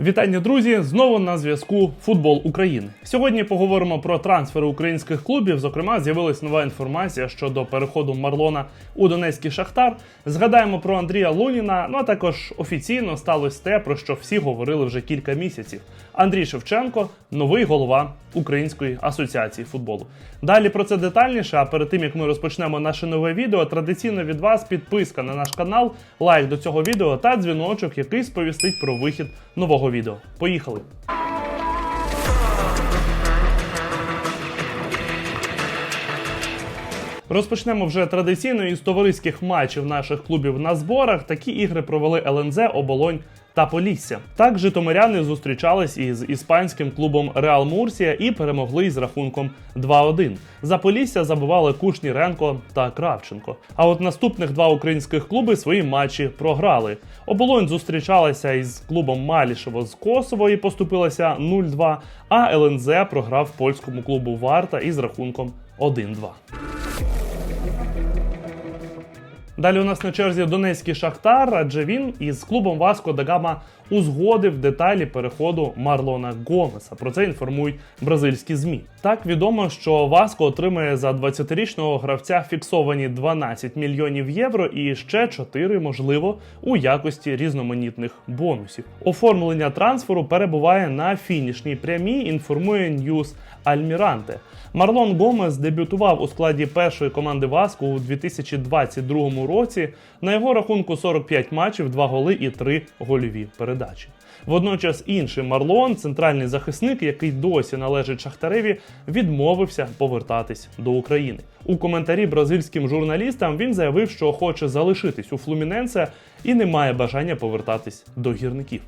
Вітання, друзі! Знову на зв'язку Футбол України. Сьогодні поговоримо про трансфери українських клубів. Зокрема, з'явилась нова інформація щодо переходу Марлона у Донецький Шахтар. Згадаємо про Андрія Луніна. Ну а також офіційно сталося те, про що всі говорили вже кілька місяців. Андрій Шевченко, новий голова Української асоціації футболу. Далі про це детальніше. А перед тим як ми розпочнемо наше нове відео, традиційно від вас підписка на наш канал, лайк до цього відео та дзвіночок, який сповістить про вихід нового відео. Поїхали! Розпочнемо вже традиційно із товариських матчів наших клубів на зборах. Такі ігри провели ЛНЗ, Оболонь та Полісся. Так житомиряни зустрічались із іспанським клубом Реал Мурсія і перемогли із рахунком 2-1. За Полісся забивали Кушніренко та Кравченко. А от наступних два українських клуби свої матчі програли. Оболонь зустрічалася із клубом Малішево з Косово і поступилася 0-2, а ЛНЗ програв польському клубу Варта із рахунком 1-2. Далі у нас на черзі Донецький Шахтар, адже він із клубом Васко да Гама узгодив деталі переходу Марлона Гомеса. Про це інформують бразильські змі. Так відомо, що Васко отримає за 20-річного гравця фіксовані 12 мільйонів євро і ще 4, можливо, у якості різноманітних бонусів. Оформлення трансферу перебуває на фінішній прямій. Інформує Ньюс Альміранте. Марлон Гомес дебютував у складі першої команди Васко у 2022 році. На його рахунку 45 матчів, 2 голи і 3 гольові передачі. Водночас інший Марлон, центральний захисник, який досі належить Шахтареві, відмовився повертатись до України. У коментарі бразильським журналістам він заявив, що хоче залишитись у Флуміненсе і не має бажання повертатись до гірників.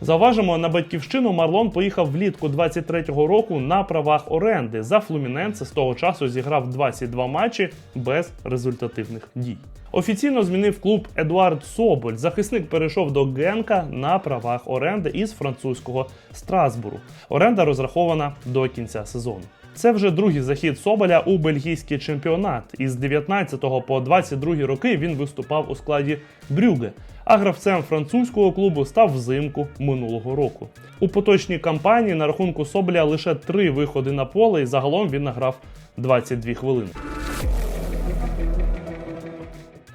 Зауважимо, на батьківщину Марлон поїхав влітку 23-го року на правах оренди. За Флуміненце з того часу зіграв 22 матчі без результативних дій. Офіційно змінив клуб Едуард Соболь. Захисник перейшов до Генка на правах оренди із французького Страсбуру. Оренда розрахована до кінця сезону. Це вже другий захід Соболя у бельгійський чемпіонат. Із 19 по 22 роки він виступав у складі Брюге, а гравцем французького клубу став взимку минулого року. У поточній кампанії на рахунку Соболя лише три виходи на поле, і загалом він награв 22 хвилини.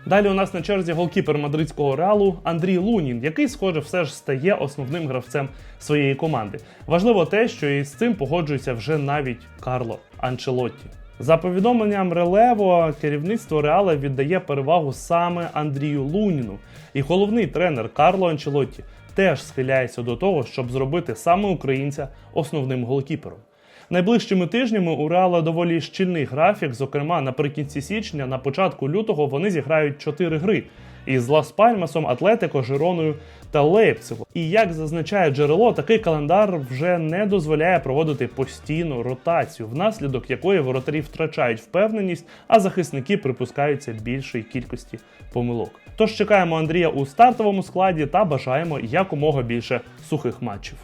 Далі у нас на черзі голкіпер мадридського реалу Андрій Лунін, який, схоже, все ж стає основним гравцем своєї команди. Важливо те, що із цим погоджується вже навіть Карло Анчелотті. За повідомленням Релево, керівництво Реала віддає перевагу саме Андрію Луніну, і головний тренер Карло Анчелотті теж схиляється до того, щоб зробити саме українця основним голкіпером. Найближчими тижнями у Реала доволі щільний графік. Зокрема, наприкінці січня, на початку лютого, вони зіграють чотири гри із Лас Пальмасом, Атлетико, Жироною та Лейпцигом. І як зазначає джерело, такий календар вже не дозволяє проводити постійну ротацію, внаслідок якої воротарі втрачають впевненість, а захисники припускаються більшої кількості помилок. Тож чекаємо Андрія у стартовому складі та бажаємо якомога більше сухих матчів.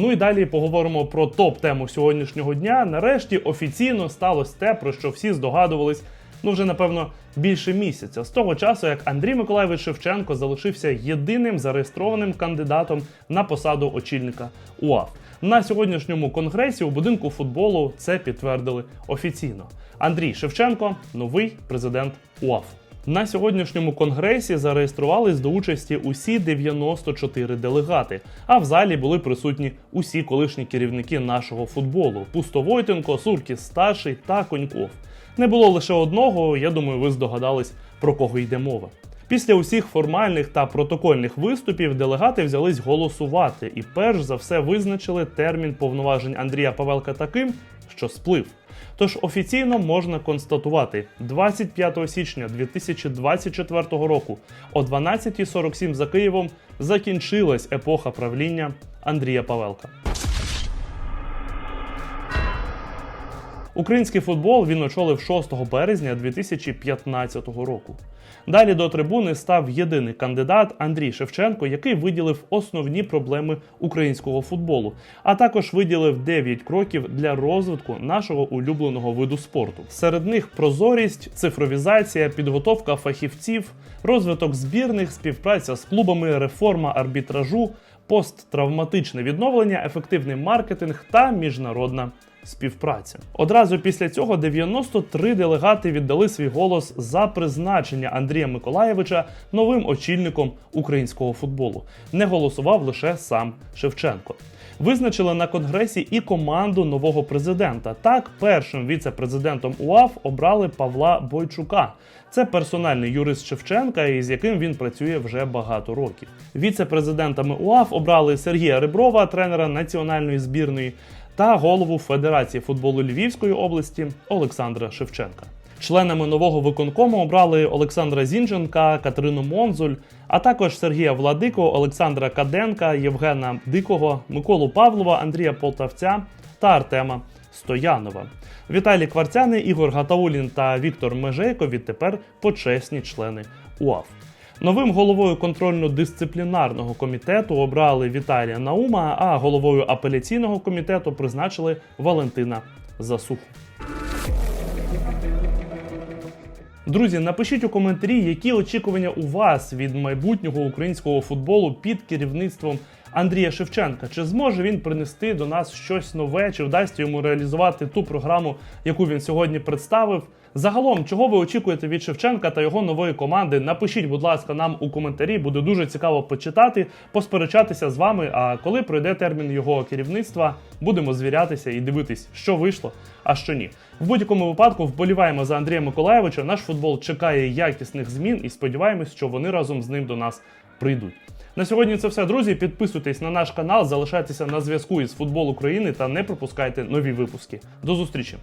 Ну і далі поговоримо про топ-тему сьогоднішнього дня. Нарешті офіційно сталося те, про що всі здогадувались. Ну, вже напевно більше місяця з того часу, як Андрій Миколаєвич Шевченко залишився єдиним зареєстрованим кандидатом на посаду очільника УАФ. На сьогоднішньому конгресі у будинку футболу це підтвердили офіційно. Андрій Шевченко новий президент УАФ. На сьогоднішньому конгресі зареєструвались до участі усі 94 делегати, а в залі були присутні усі колишні керівники нашого футболу: Пустовойтенко, Суркіс старший та Коньков. Не було лише одного, я думаю, ви здогадались про кого йде мова. Після усіх формальних та протокольних виступів делегати взялись голосувати і перш за все визначили термін повноважень Андрія Павелка таким, що сплив. Тож офіційно можна констатувати, 25 січня 2024 року о 12.47 за Києвом закінчилась епоха правління Андрія Павелка. Український футбол він очолив 6 березня 2015 року. Далі до трибуни став єдиний кандидат Андрій Шевченко, який виділив основні проблеми українського футболу, а також виділив 9 кроків для розвитку нашого улюбленого виду спорту. Серед них прозорість, цифровізація, підготовка фахівців, розвиток збірних, співпраця з клубами, реформа арбітражу, посттравматичне відновлення, ефективний маркетинг та міжнародна співпраця. Одразу після цього 93 делегати віддали свій голос за призначення Андрія Миколаєвича новим очільником українського футболу. Не голосував лише сам Шевченко. Визначили на конгресі і команду нового президента. Так, першим віце-президентом УАФ обрали Павла Бойчука. Це персональний юрист Шевченка, із яким він працює вже багато років. Віце-президентами УАФ обрали Сергія Реброва, тренера національної збірної, та голову Федерації футболу Львівської області Олександра Шевченка. Членами нового виконкому обрали Олександра Зінченка, Катерину Монзуль, а також Сергія Владико, Олександра Каденка, Євгена Дикого, Миколу Павлова, Андрія Полтавця та Артема Стоянова. Віталій Кварцяний, Ігор Гатаулін та Віктор Межейко відтепер почесні члени УАФ. Новим головою контрольно-дисциплінарного комітету обрали Віталія Наума, а головою апеляційного комітету призначили Валентина Засуху. Друзі, напишіть у коментарі, які очікування у вас від майбутнього українського футболу під керівництвом Андрія Шевченка. Чи зможе він принести до нас щось нове, чи вдасться йому реалізувати ту програму, яку він сьогодні представив? Загалом, чого ви очікуєте від Шевченка та його нової команди? Напишіть, будь ласка, нам у коментарі. Буде дуже цікаво почитати, посперечатися з вами. А коли пройде термін його керівництва, будемо звірятися і дивитись, що вийшло, а що ні. В будь-якому випадку вболіваємо за Андрія Миколаєвича. Наш футбол чекає якісних змін і сподіваємось, що вони разом з ним до нас прийдуть. На сьогодні це все, друзі. Підписуйтесь на наш канал, залишайтеся на зв'язку із футбол України та не пропускайте нові випуски. До зустрічі!